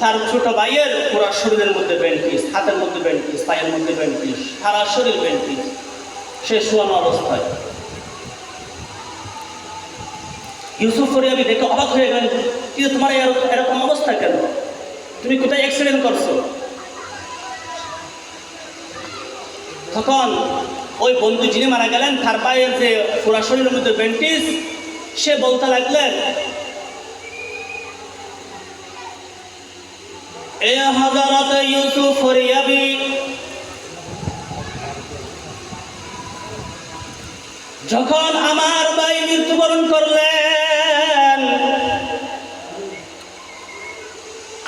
তার ছোট ভাইয়ের পুরা শরীরের মধ্যে ব্যান্ডিজ, হাতের মধ্যে ব্যান্ডিজ, পায়ের মধ্যে ব্যান্ডিজ, সারা শরীর ব্যান্ডিজ। সে শোয়ানো অবস্থায়। ইউসুফ আমি দেখে অবাক হয়ে গেলেন কিন্তু তোমার এরকম অবস্থা কেন? তুমি কোথায় অ্যাক্সিডেন্ট করছ? তখন ওই বন্ধু যিনি মারা গেলেন, তার পায়ের যে পুরা শরীরের মধ্যে ব্যান্ডিজ, সে বলতে লাগলেন যখন আমার ভাই মৃত্যুবরণ করলেন,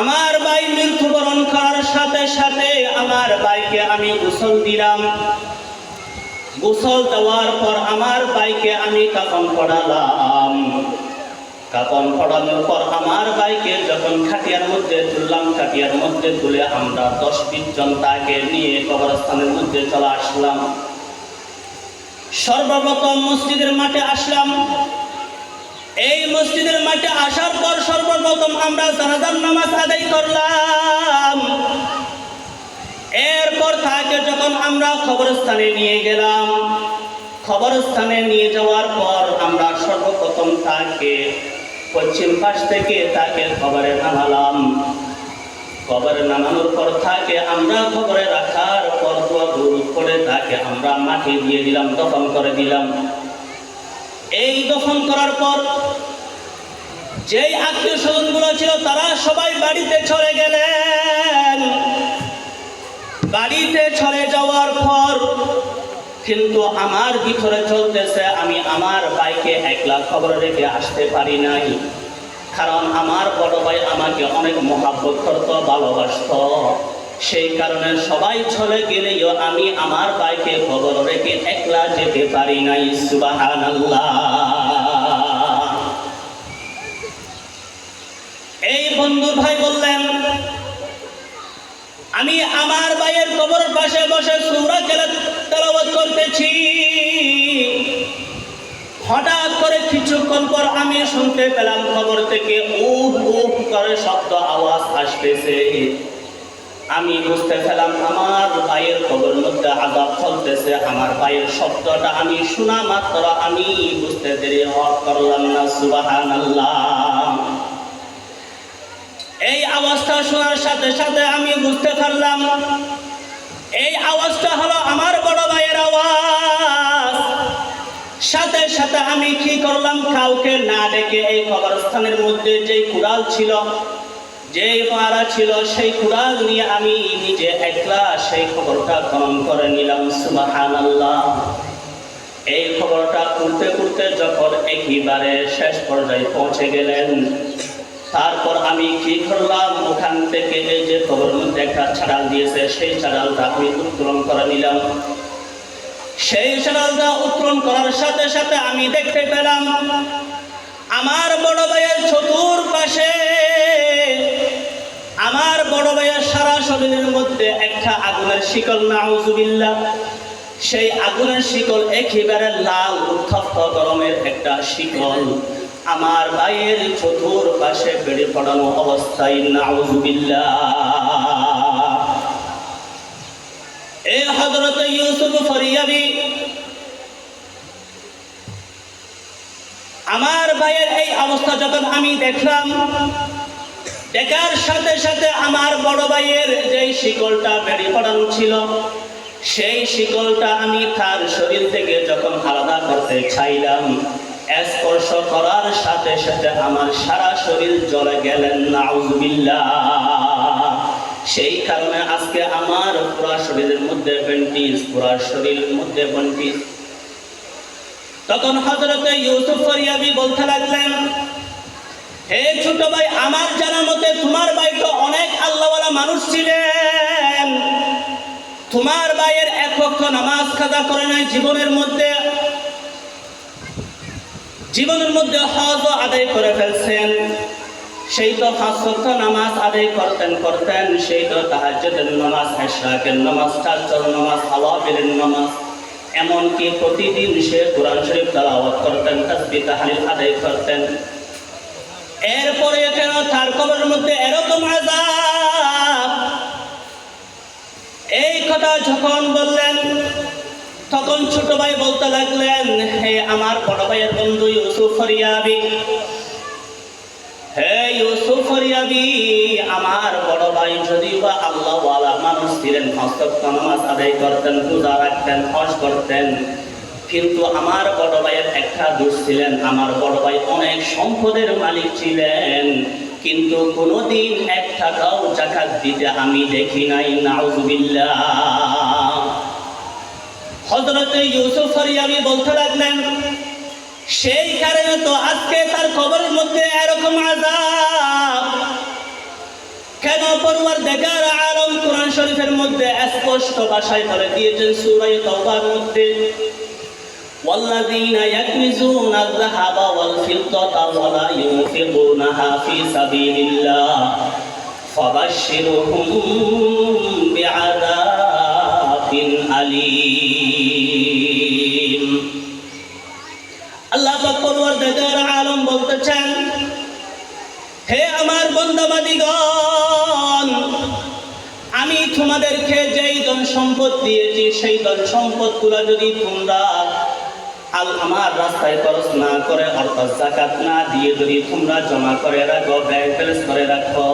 আমার ভাই মৃত্যুবরণ করার সাথে সাথে আমার ভাইকে আমি গোসল দিলাম। গোসল দেওয়ার পর আমার ভাইকে আমি কাপন পড়ালাম। কাপন পড়ানোর পর আমার ভাইকে যখন খাটিয়ার মধ্যে তুললাম, খাটিয়ার মধ্যে তুলে আমরা দশ বিশ জন তাকে নিয়ে কবরস্থানের মধ্যে চলে আসলাম। সর্বপ্রথম মসজিদের মাঠে আসলাম। এই মসজিদের মাঠে আসার পর সর্বপ্রথম আমরা জানাজার নামাজ আদায় করলাম। এরপর তাকে যখন আমরা খবরস্থানে নিয়ে গেলাম খবরস্থানে নিয়ে যাওয়ার পর আমরা সর্বপ্রথম তাকে পশ্চিম পাশ থেকে তাকে খবরে নামালাম। খবরে নামানোর পর তাকে আমরা খবরে রাখার পর দূর করে তাকে আমরা মাটি দিয়ে দিলাম, দফন করে দিলাম। এই দফন করার পর যেই আত্মীয় স্বজনগুলো ছিল তারা সবাই বাড়িতে চলে গেলেন। বাড়িতে চলে যাওয়ার পর কিন্তু আমার ভিতরে চলতেছে, আমি আমার একলা খবর রেখে আসতে পারি নাই। কারণ আমার বড় ভাই আমাকে অনেক মহাব্বত করত, ভালোবাসত। সেই কারণে সবাই চলে গেলেও আমি আমার বাইকে খবর রেখে একলা যেতে পারি নাই সুবাহান এই বন্ধু ভাই বললেন, আমি আমার ভাইয়ের কবর পাশে বসে সুরা খেলে তেলাওয়াত করতেছি। হঠাৎ করে কিছুক্ষণ পর আমি শুনতে পেলাম খবর থেকে উহ উহ করে শব্দ আওয়াজ আসতেছে। আমি বুঝতে পেলাম আমার ভাইয়ের খবর মধ্যে আজাব চলতেছে। আমার ভাইয়ের শব্দটা আমি শোনা মাত্র আমি বুঝতে দেরি হওয়া করলাম না সুবাহান এই আওয়াজটা শোনার সাথে সাথে আমি বুঝতে পারলাম, এই আওয়াজটা হলো আমার বড় ভাইয়ের আওয়াজ। সাথে সাথে আমি কি করলাম? কাউকে না ডেকে এই কবরস্থানের মধ্যে যে কুড়াল ছিল যে মারা ছিল, সেই কুড়াল নিয়ে আমি নিজে একলা সেই খবরটা গ্রহণ করে নিলাম। সুবাহান এই খবরটা করতে করতে যখন একেবারে শেষ পর্যায়ে পৌঁছে গেলেন, তারপর আমি কি করলাম? ওখান থেকে যে খবর মধ্যে একটা ছাড়াল দিয়েছে, সেই ছাড়ালটা আমি উত্তোলন করে নিলাম। সেই ছাড়ালটা উত্তোলন করার সাথে সাথে আমি দেখতে পেলাম, আমার বড় ভাইয়ের চতুর পাশে আমার বড় ভাইয়ের সারা শরীরের মধ্যে একটা আগুনের শিকল নাউজুবিল্লা সেই আগুনের শিকল একেবারে লাল, উত্তপ্ত গরমের একটা শিকল। আমার ভাইয়ের চতুর পাশে বেড়ে পড়ানো অবস্থায় নাউজুবিল্লা হজরত ইউসুফ ফরিয়াবি আমার ভাইয়ের এই অবস্থা যখন আমি দেখলাম, দেখার সাথে সাথে আমার বড় ভাইয়ের যেই শিকলটা বেড়ে পড়ানো ছিল, সেই শিকলটা আমি তার শরীর থেকে যখন আলাদা করতে চাইলাম, স্পর্শ করার সাথে সাথে আমার সারা শরীর জ্বলে গেলেন, নাউজবিল্লাহ। সেই কারণে আজকে আমার পুরা শরীরের মধ্যে বেন্টিস পুরা শরীরের মধ্যে বেন্টিস তখন হজরতে ইউসুফ ফরিয়াবি বলতে লাগলেন, হে ছোট ভাই, আমার জানা মতে তোমার ভাই তো অনেক আল্লাহওয়ালা মানুষ ছিলেন। তোমার ভাইয়ের এক পক্ষ নামাজ খাদা করে নাই জীবনের মধ্যে। জীবনের মধ্যে হজ আদায় করে ফেলছেন। সেই তো ফাঁসত নামাজ আদায় করতেন করতেন। সেই তো তাহাজ্যদের নামাজ হেশাকের নামাজ চাচর নামাজ আলাবিলের নামাজ। এমনকি প্রতিদিন সে কোরআন শরীফ তালাওয়াত করতেন তাসবি তাহালিল আদায় করতেন। এরপরে কেন তার কবরের মধ্যে এরকম আজাব এই কথা যখন বললেন, তখন ছোট ভাই বলতে লাগলেন, হে আমার বড় ভাইয়ের বন্ধু ইউসুফ ফরিয়াবি হে ইউসুফ ফরিয়াবি আমার বড় ভাই যদিও বা আল্লাহ ওয়ালা মানুষ ছিলেন নামাজ আদায় করতেন, পূজা রাখতেন, হজ করতেন, কিন্তু আমার বড় ভাইয়ের একটা দোষ ছিলেন, আমার বড় ভাই অনেক সম্পদের মালিক ছিলেন, কিন্তু কোনোদিন এক টাকাও জাকাত দিতে আমি দেখি নাই, নাউজুবিল্লাহ। হজরত ইউসুফ ফরিয়াবি বলতে লাগলেন, সেই কারণে তো আজকে তার পড়ুয়ার দেখার আলম কোরআন শরীফের মধ্যে স্পষ্ট ভাষায় বলে দিয়েছেন সুরাই তওবার মধ্যে والذين يكنزون الذهب والفضة ولا ينفقونها في سبيل الله فبشرهم بعذاب أليم আল্লাহ পাক পরওয়ারদিগার আলম বলতেছেন হে আমার বন্দাবাদিগণ আমি তোমাদেরকে যেই ধন সম্পদ দিয়েছি, সেই ধন সম্পদগুলো যদি তোমরা আল আমার রাস্তায় খরচ না করে অর্থাৎ জাকাত না দিয়ে যদি তোমরা জমা করে রাখো ব্যাংক ব্যালেন্স করে রাখো,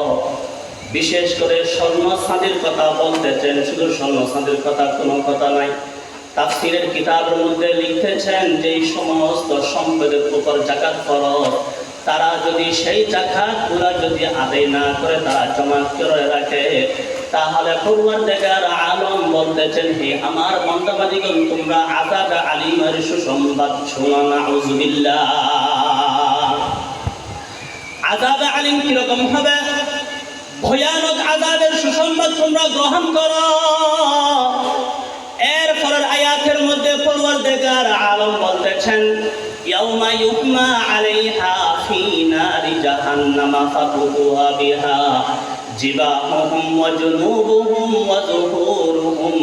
বিশেষ করে স্বর্ণ কথা বলতেছেন, শুধু স্বর্ণ চাঁদের কথা কোনো কথা নাই। তাফসিরের কিতাবের মধ্যে লিখতেছেন যে সমস্ত সম্পদের উপর জাকাত খরচ, তারা যদি সেই জাকাতগুলা যদি আদায় না করে, তারা জমা করে রাখে। তাহলে পরওয়ারদেগার আলম বলতেছেন হে আমার বান্দাবাদীগণ, তোমরা আজাদ আলিমের সুসংবাদ শোনানা নাউজুবিল্লাহ আযাব আলিম কীরকম হবে? ভয়ানক আজাদের সুসংবাদ তোমরা গ্রহণ করো। এরপরের আয়াতের মধ্যে পড়ুয়ার পরওয়ারদেগার আলম বলতেছেন, ইয়াউমা ইউকমা আলাইহা ফি নারি জাহান্নামা ফাকুহা বিহা। جباههم وجنوبهم وظهورهم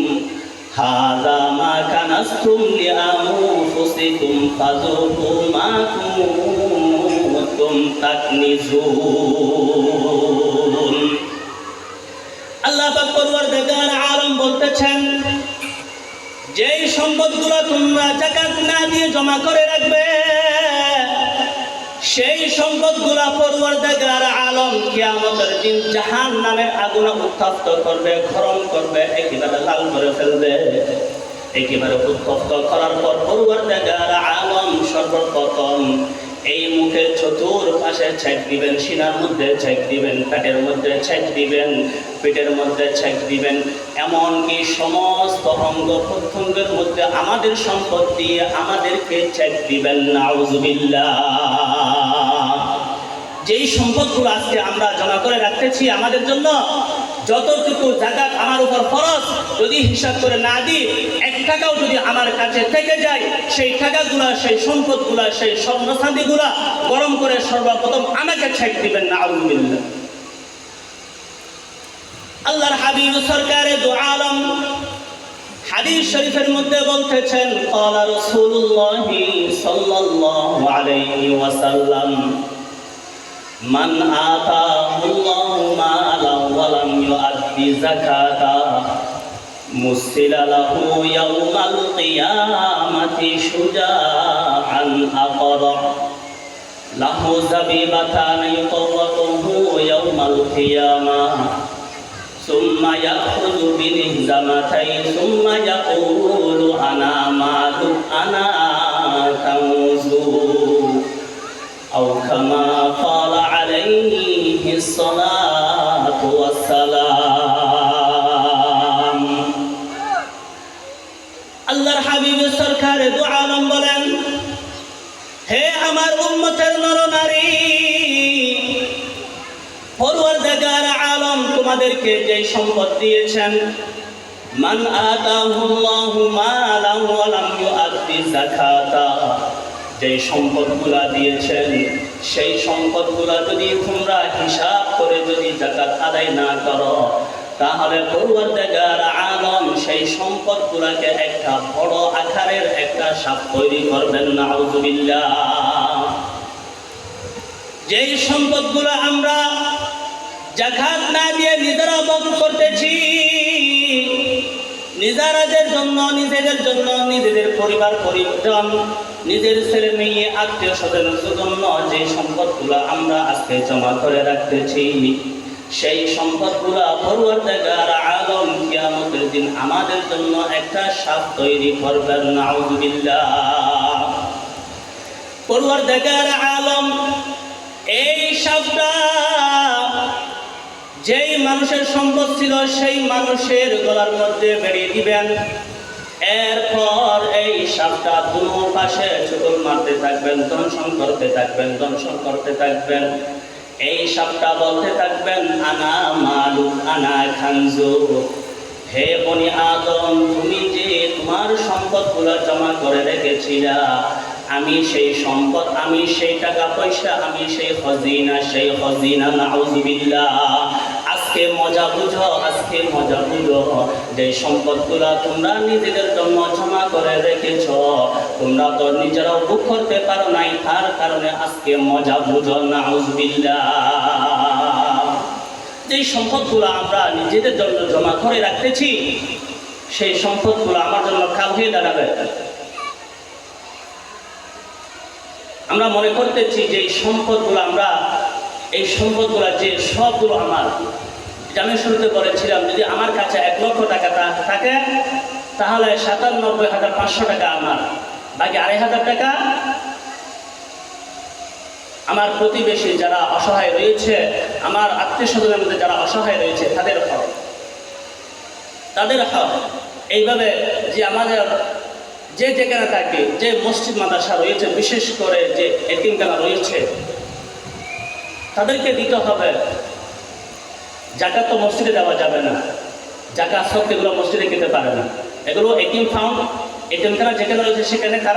هذا ما كنستم لأنفسكم فذوقوا ما كنتم تكنزون আল্লাহ পাক পরওয়ারদিগার আলম বলতেছেন যেই সম্পদগুলো তোমরা জাকাত না দিয়ে জমা করে রাখবে সেই সম্পদ সম্পদগুলা পরওয়ারদিগার আলম কিয়ামতের দিন জাহান নামের আগুনে উত্তপ্ত করবে, গরম করবে, একেবারে লাল করে ফেলবে। একেবারে উত্তপ্ত করার পর পরওয়ারদিগার আলম সর্বপ্রথম এই মুখের চতুর পাশে ছেক দিবেন, সিনার মধ্যে ছেক দিবেন, পেটের মধ্যে ছেক দিবেন, পেটের মধ্যে ছেক দিবেন। এমনকি সমস্ত অঙ্গ প্রত্যঙ্গের মধ্যে আমাদের সম্পদ দিয়ে আমাদেরকে ছেক দিবেন। নাউজুবিল্লাহ। যেই সম্পদগুলো আজকে আমরা জমা করে রাখতেছি আমাদের জন্য যতটুকু জাকাত আমার উপর খরচ যদি হিসাব করে না দিই এক টাকাও যদি আমার কাছে থেকে যায় সেই টাকাগুলা সেই সম্পদগুলা সেই স্বর্ণসান্দিগুলা গরম করে সর্বপ্রথম আমাকে ছেক দিবেন না আলহামদুলিল্লাহ আল্লাহর হাবিব সরকারে দু আলম হাদিস শরীফের মধ্যে বলতেছেন قال رسول الله صلى الله عليه وسلم من آتاه الله مالا ولم يؤد زكاته مثل له يوم القيامة شجاعا أقرع له زبيبتان يطوقه يوم القيامة ثم يأخذ بنهزمتين ثم يقول أنا مال أنا كنز أو كما قال عليه الصلاة والسلام আল্লাহর হাবিব সরকার দু আলম বলেন হে আমার উম্মতের নরনারী পরওয়ারদিগার আলম তোমাদেরকে যে সম্পদ দিয়েছেন মান আতাহুল্লাহু মালান ওয়া লাম ইউআদ্দি যাকাতা যে সম্পদগুলা দিয়েছেন, সেই সম্পদগুলা যদি তোমরা হিসাব করে যদি জাকাত আদায় না করো, তাহলে পূর্বদেগার আলম সেই সম্পদগুলাকে একটা বড় আকারের একটা সাপ তৈরি করবেন না যেই সম্পদগুলো আমরা জাকাত না দিয়ে নিজেরা ভোগ করতেছি নিজেরাদের জন্য, নিজেদের জন্য, নিজেদের পরিবার, পরিজন নিজের ছেলে মেয়ে, আত্মীয় স্বজনের জন্য যে সম্পদগুলো আমরা আজকে জমা করে রাখতেছি, সেই সম্পদগুলো দেখার আলম কিয়ামতের দিন আমাদের জন্য একটা সাপ তৈরি করবেন, নাউজুবিল্লাহ। দেখার আলম, এই সাপটা যেই মানুষের সম্পদ ছিল, সেই মানুষের গলার মধ্যে বেরিয়ে দিবেন। এরপর এই সাপটা দুনো পাশে চুকুল মারতে থাকবেন, দংশন করতে থাকবেন, দংশন করতে থাকবেন। এই সাপটা বলতে থাকবেন, আনা মালু, আনা খানজু। হে বনি আদম, তুমি যে তোমার সম্পদগুলো জমা করে রেখেছিলা, আমি সেই সম্পদ, আমি সেই টাকা পয়সা, আমি সেই হজিনা সেই খজিনা, নাউজুবিল্লাহ। আজকে মজা বুঝো, আজকে মজা বুঝো। যে সম্পদগুলো তোমরা নিজেদের জন্য জমা করে রেখেছ, তোমরা তো নিজেরাও বুক করতে পারো নাই, তার কারণে আজকে মজা বুঝো, নাউজুবিল্লাহ। যে সম্পদগুলো আমরা নিজেদের জন্য জমা করে রাখতেছি, সেই সম্পদগুলো আমার জন্য কাল হয়ে দাঁড়াবে। আমরা মনে করতেছি যে এই সম্পদগুলো আমরা, এই সম্পদগুলো যে সবগুলো আমার আমি শুরুতে বলেছিলাম, যদি আমার কাছে এক লক্ষ টাকা থাকে, তাহলে সাতানব্বই হাজার পাঁচশো টাকা আমার। বাকি আড়াই হাজার টাকা আমার প্রতিবেশী যারা অসহায় রয়েছে, আমার আত্মীয় স্বজনের মধ্যে যারা অসহায় রয়েছে, তাদের হক। তাদের হক। এইভাবে যে আমাদের যে যেখানে থাকে, যে মসজিদ, মাদ্রাসা রয়েছে, বিশেষ করে যে এতিমখানা রয়েছে, তাদেরকে দিতে হবে। জাকাত তো মসজিদে দেওয়া যাবে না। জাকাত সব এগুলো মসজিদে খেতে পারে না। এগুলো এটিএম ফাউন্ড এটিএম তারা যেখানে রয়েছে সেখানে তারা